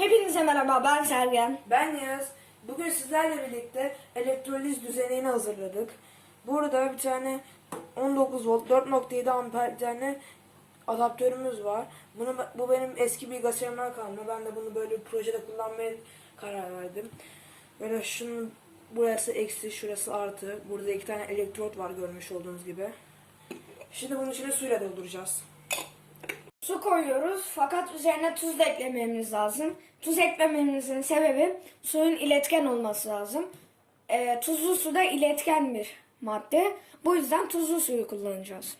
Hepinize merhaba ben Sergen. Ben Yağız. Bugün sizlerle birlikte elektroliz düzenini hazırladık. Burada bir tane 19 volt 4.7 amper bir tane adaptörümüz var. Bunu bu benim eski bilgisayarımdan kalma. Ben de bunu böyle bir projede kullanmaya karar verdim. Böyle şunun burası eksi, şurası artı. Burada iki tane elektrot var görmüş olduğunuz gibi. Şimdi bunun içine suyla dolduracağız. Su koyuyoruz fakat üzerine tuz da eklememiz lazım. Tuz eklememizin sebebi suyun iletken olması lazım. Ee, tuzlu su da iletken bir madde. Bu yüzden tuzlu suyu kullanacağız.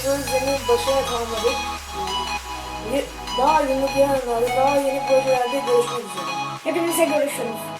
Gibi elektrolizlerin başına kalmadık. Daha yeni diğerlerde, daha yeni projelerde görüşmek üzere. Hepinize görüşürüz.